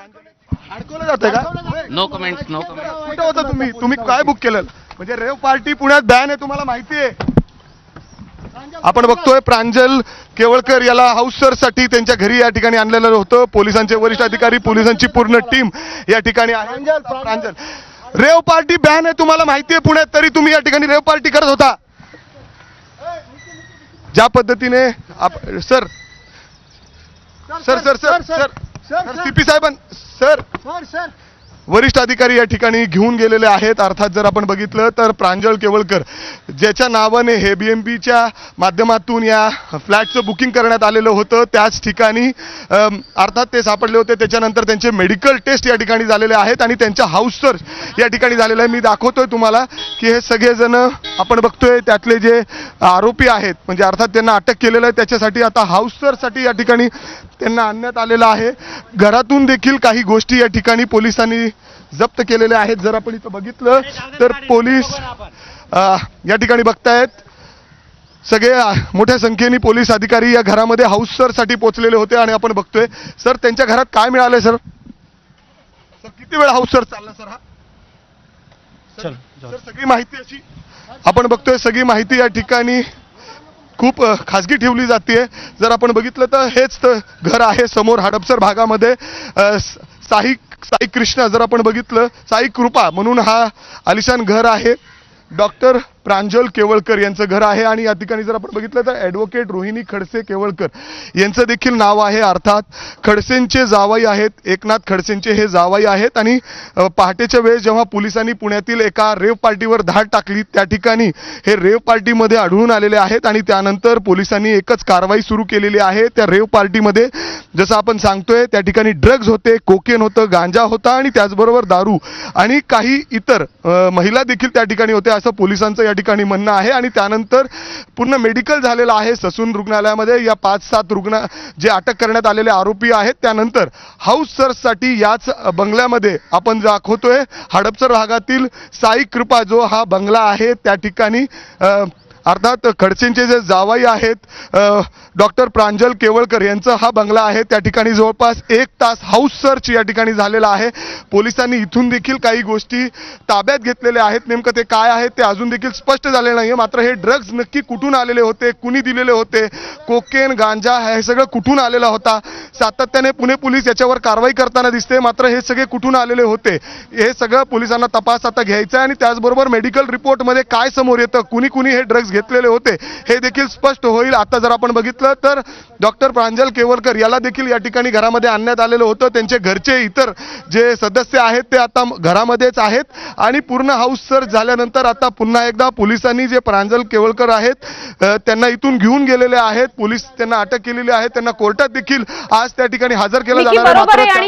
अडकवलं जातं का? No comments no comments कुठं होता तुम्ही? तुम्ही? काय बुक केलं? म्हणजे रेव पार्टी पुण्यात बॅन आहे तुम्हाला माहिती आहे. आपण बघतोय प्रांजल केवळकर याला हाऊसरसाठी त्यांच्या घरी या ठिकाणी आणलेलं होतं. पोलिसांचे वरिष्ठ अधिकारी पोलिसांची पूर्ण टीम या ठिकाणी आहे. प्रांजल रेव पार्टी बॅन आहे तुम्हाला माहिती आहे पुण्यात तरी तुम्ही या ठिकाणी रेव पार्टी करत होता. ज्या पद्धतीने sir sir sir. Sir sir. Sir CP साहेबां sir. वरिष्ठ अधिकारी या ठिकाणी घेऊन गेलेले आहेत. अर्थात जर आपण बघितलं तर प्रांजळ केवळकर ज्याच्या नावाने हे बी एम पीच्या माध्यमातून या फ्लॅटचं बुकिंग करण्यात आलेलं होतं. त्याच ठिकाणी अर्थात ते सापडले होते. त्याच्यानंतर त्यांचे मेडिकल टेस्ट या ठिकाणी झालेले आहेत आणि त्यांच्या हाऊस सर्च या ठिकाणी झालेलं आहे. मी दाखवतोय तुम्हाला की हे सगळेजण आपण बघतोय त्यातले जे आरोपी आहेत म्हणजे अर्थात त्यांना अटक केलेलं आहे त्याच्यासाठी आता हाऊस सर्चसाठी या ठिकाणी त्यांना आणण्यात आलेलं आहे. घरातून देखील काही गोष्टी या ठिकाणी पोलिसांनी जप्त केलेल्या आहेत. जर आपण इथं बघितलं तर पोलीस या ठिकाणी बघतायत सगळे मोठ्या संख्येने पोलीस अधिकारी या घरामध्ये हाऊससाठी पोहोचलेले होते आणि आपण बघतोय. सर त्यांच्या घरात काय मिळालंय सर? सर किती वेळ हाऊस सर चालला सर हा? सर सर, सगळी माहिती अशी आपण बघतोय सगळी माहिती या ठिकाणी खूप खाजगी ठेवली जाते. जर आपण बघितलं तर हेच तर घर आहे समोर हडपसर भागामध्ये. साई साई कृष्ण जर आपण बघितलं साई कृपा म्हणून हा आलिशान घर आहे. डॉक्टर प्रांजल केवळकर यांचं घर आहे. आणि या ठिकाणी जर आपण बघितलं तर ॲडव्होकेट रोहिणी खडसे केवळकर यांचं देखील नाव आहे. अर्थात खडसेंचे जावाई आहेत. एकनाथ खडसेंचे हे जावाई आहेत. आणि पहाटेच्या वेळेस जेव्हा पोलिसांनी पुण्यातील एका रेव पार्टीवर धाड टाकली त्या ठिकाणी हे रेव पार्टीमध्ये आढळून आलेले आहेत. आणि त्यानंतर पोलिसांनी एकच कारवाई सुरू केलेली आहे. त्या रेव पार्टीमध्ये जसं आपण सांगतोय त्या ठिकाणी ड्रग्ज होते कोकेन होतं गांजा होता आणि त्याचबरोबर दारू आणि काही इतर महिला देखील त्या ठिकाणी होत्या असं पोलिसांचं या ठिकाणी म्हणणं आहे आणि त्यानंतर पूर्ण मेडिकल झालेलं आहे ससून रुग्णालयामध्ये. या पाच सात रुग्ण जे अटक करण्यात आलेले आरोपी आहेत त्यानंतर हाऊस सर्चसाठी याच बंगल्यामध्ये आपण दाखवतोय. हडपसर भागातील साई कृपा जो हा बंगला आहे त्या ठिकाणी अर्थात खडसेंचे जे जावाई आहेत डॉक्टर प्रांजल केवळकर यांचा हा बंगला आहे. त्या ठिकाणी जवळपास एक तास हाऊस सर्च या ठिकाणी झालेला आहे. पोलिसांनी इथून देखील काही गोष्टी ताब्यात घेतलेल्या आहेत. नेमकं ते काय आहे ते अजून देखील स्पष्ट झाले नाही मात्र हे ड्रग्ज नक्की कुठून आलेले होते कुणी दिलेले होते कोकेन गांजा हे सगळं कुठून आलेला होता? सातत्याने पुणे पोलीस याच्यावर कारवाई करताना दिसते. मात्र हे सगळे कुठून आलेले होते? हे सगळं पोलिसांना तपास आता घ्यायचा आहे आणि त्याचबरोबर मेडिकल रिपोर्टमध्ये काय समोर येतं? कुणी कुणी हे ड्रग्ज घेतलेले होते. हे देखील स्पष्ट होईल. आता जर आपण बघितलं तर डॉक्टर प्रांजल केवळकर याला देखील या ठिकाणी घरामध्ये आणण्यात आलेलं होतं. त्यांचे घरचे इतर जे सदस्य आहेत ते आता घरामध्येच आहेत. आणि पूर्ण हाऊस सर्च झाल्यानंतर आता पुन्हा एकदा पोलिसांनी जे प्रांजल केवळकर आहेत त्यांना इथून घेऊन गेलेले आहेत. पोलीस त्यांना अटक केलेली आहे. त्यांना कोर्टात देखील आज त्या ठिकाणी हजर केलं जाणार आहे.